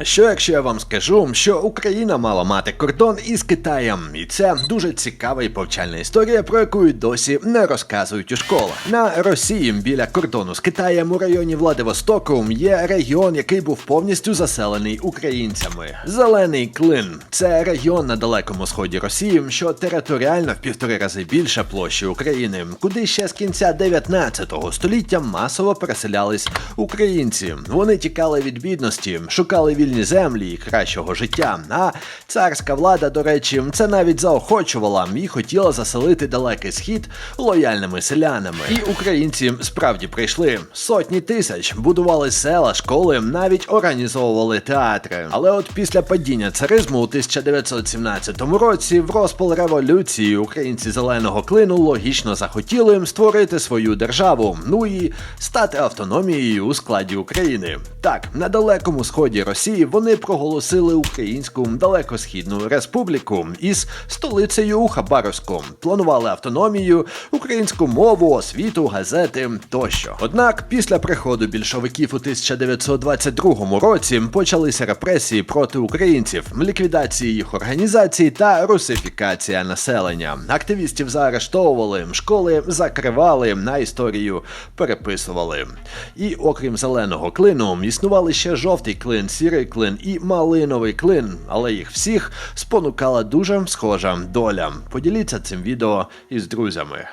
А що якщо я вам скажу, що Україна мала мати кордон із Китаєм, і це дуже цікава і повчальна історія, про яку досі не розказують у школах. На Росії біля кордону з Китаєм у районі Владивостоку є регіон, який був повністю заселений українцями. Зелений клин це регіон на далекому сході Росії, що територіально в півтори рази більше площі України, куди ще з кінця 19 століття масово переселялись українці. Вони тікали від бідності, шукали вільні землі і кращого життя. А царська влада, до речі, це навіть заохочувала і хотіла заселити далекий схід лояльними селянами. І українці справді прийшли сотні тисяч, будували села, школи, навіть організовували театри. Але от після падіння царизму у 1917 році, в розпал революції, українці зеленого клину логічно захотіли створити свою державу, ну і стати автономією у складі України. Так, на далекому сході Росії вони проголосили Українську далекосхідну республіку із столицею у Хабаровську. Планували автономію, українську мову, освіту, газети тощо. Однак, після приходу більшовиків у 1922 році почалися репресії проти українців, ліквідації їх організацій та русифікація населення. Активістів заарештовували, школи закривали, на історію переписували. І окрім зеленого клину, існували ще жовтий клин, сірий клин і малиновий клин, але їх всіх спонукала дуже схожа доля. Поділіться цим відео із друзями.